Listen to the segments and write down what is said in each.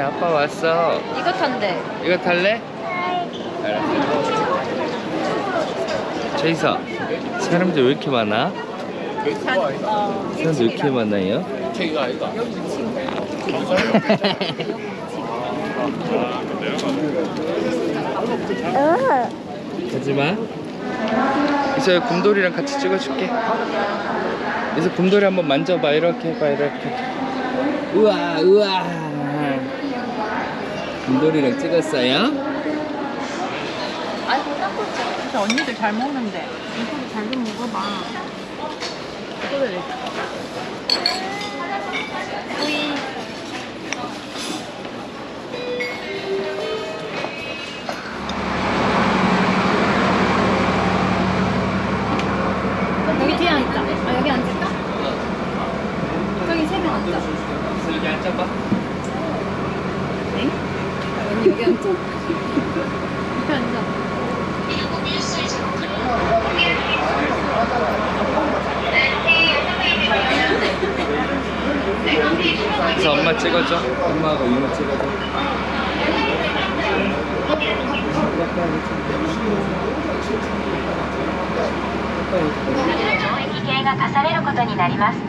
그렇지 아빠 왔어 이거 탄대. 이거 탈래? 알았어 제이사 사람들 왜 이렇게 많아? 어, 사람들 왜 이렇게 많아요? 하지마 이서 곰돌이랑 같이 찍어줄게 이서 곰돌이 한번 만져봐 이렇게 해봐 이렇게 우와 우와 곰돌이랑 찍었어요? 아니, 닦았지. 진짜 언니들 잘 먹는데. 이거 잘좀 먹어봐. 그래. 우이. 언니 여기 앉자. 옆에 앉아. 그래서 엄마 찍어줘 엄마하고 이모 찍어줘 아, 上域系が課されることになります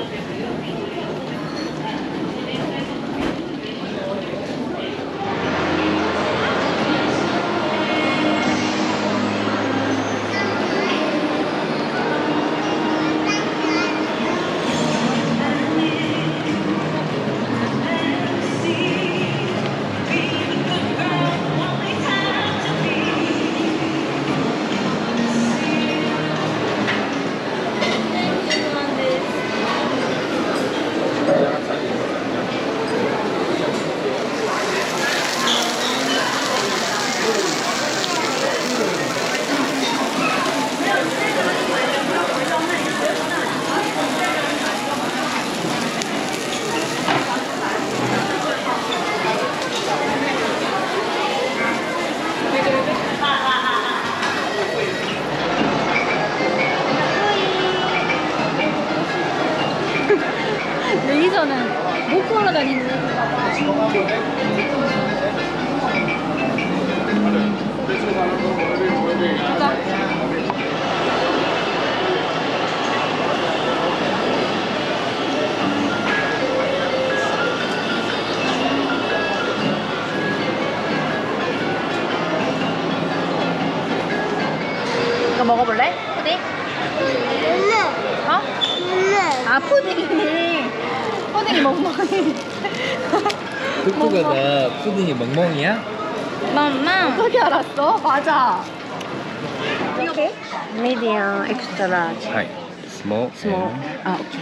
여기서는 못 걸어 다니는 애가 이거 먹어볼래? 푸딩? 어? 아 푸딩이 푸딩이. 멍멍이 나 푸딩이 멍멍이야? 맘마 어떻게 알았어? 맞아. extra large 하이. 스몰 small 아 오케이.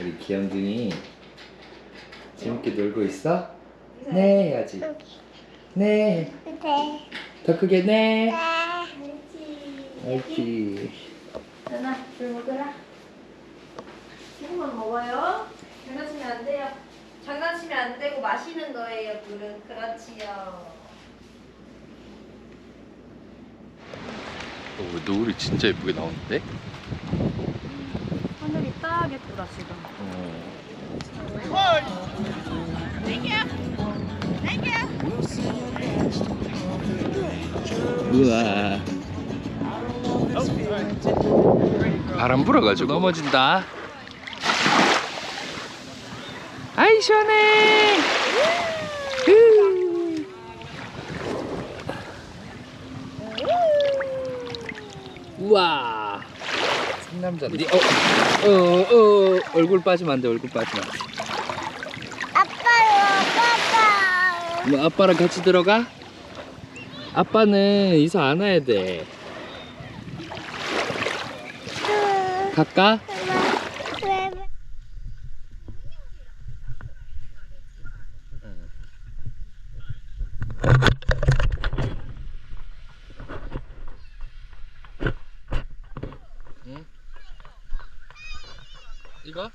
우리 귀염둥이 재밌게 놀고 있어? 네. 해야지 네. 더 크게 네. 옳지. 누나 물 먹으라. 지금만 먹어요? 장난치면 안 돼요. 장난치면 안 되고 마시는 거예요 물은. 그렇지요. 어, 노을이 진짜 예쁘게 나오는데? 하늘이 딱 예쁘다 지금. 우와. 바람 불어가지고 넘어진다. 아이 시원해. 후. 우와. 상남자들이 어, 어, 어, 얼굴 빠지면 안 돼. 얼굴 빠지면 안 돼. 아빠요, 아빠. 뭐 아빠랑 같이 들어가? 아빠는 이사 안 와야 돼. 갈까? 이거?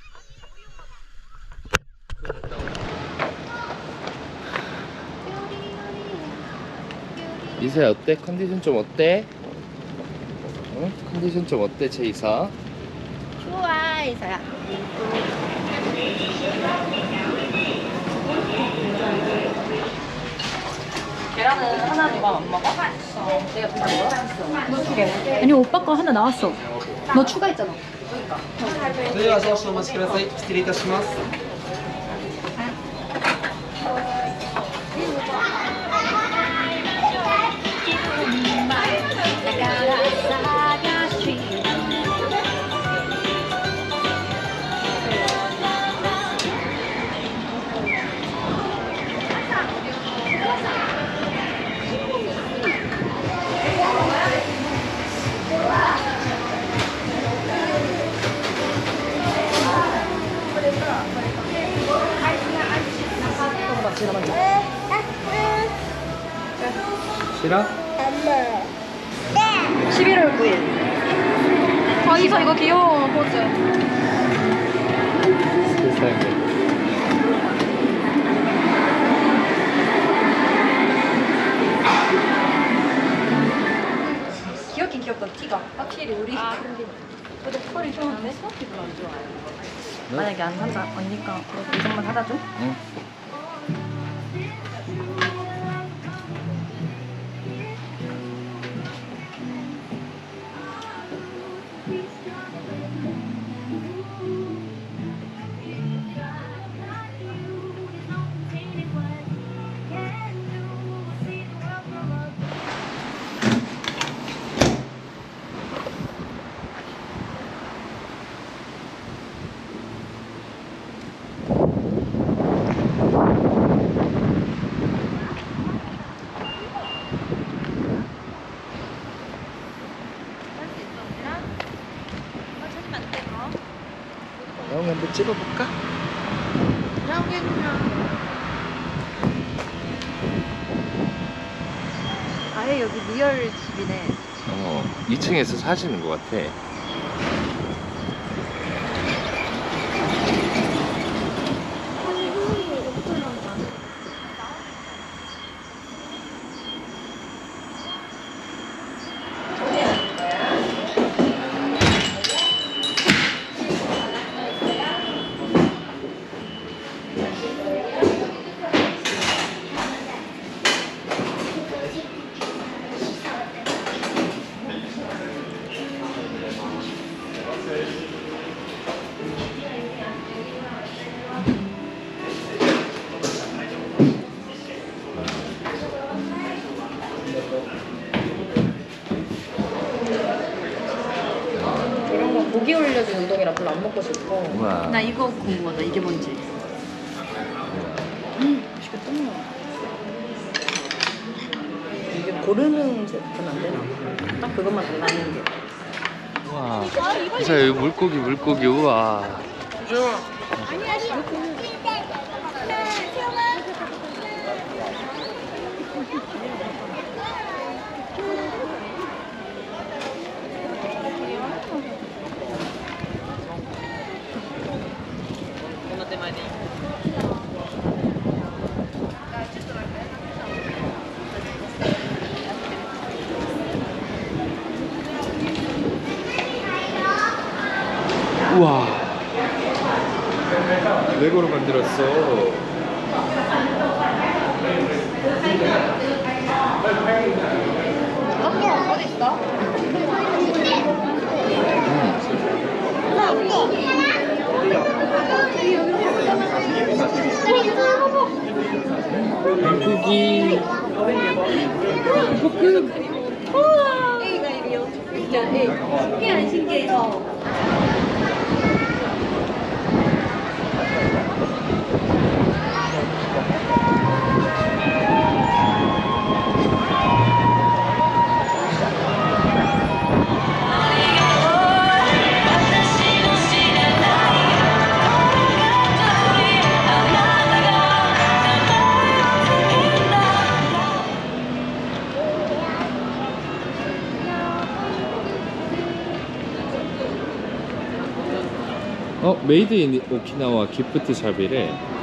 이사야 어때? 컨디션 좀 어때? 응? 컨디션 좀 어때 제 이사? 좋아 이사야. 계란은 하나 누가 안 먹어? 내가 두개 먹어? 아니 오빠 거 하나 나왔어. 너 추가했잖아. それでは少々お待ちください。失礼いたします。 이거 귀여워 포즈. 세상에 귀엽긴 귀엽다 티가. 확실히 우리. 아 근데 털이 좋은데? 스타키 별로 안 좋아해. 만약에 안 산다 언니가 그래도 이것만 사다 줘? 응? 한번 찍어볼까? 아예 여기 리얼 집이네. 어 2층에서 사시는 것 같아 이런 거 고기 올려준 운동이라 별로 안 먹고 싶어. 우와. 나 이거 궁금하다. 이게 뭔지. 음, 맛있겠다. 이게 고르는 제품 안 되나? 딱 그것만 달라는 게. 우와. 아, 진짜 여기 물고기 물고기 우와. 아니 아니. 네, 우와. 레고로 만들었어. A가 이리요. 진짜 A. 신기해 안 신기해서. 어 메이드 인 오키나와 기프트 샵이래.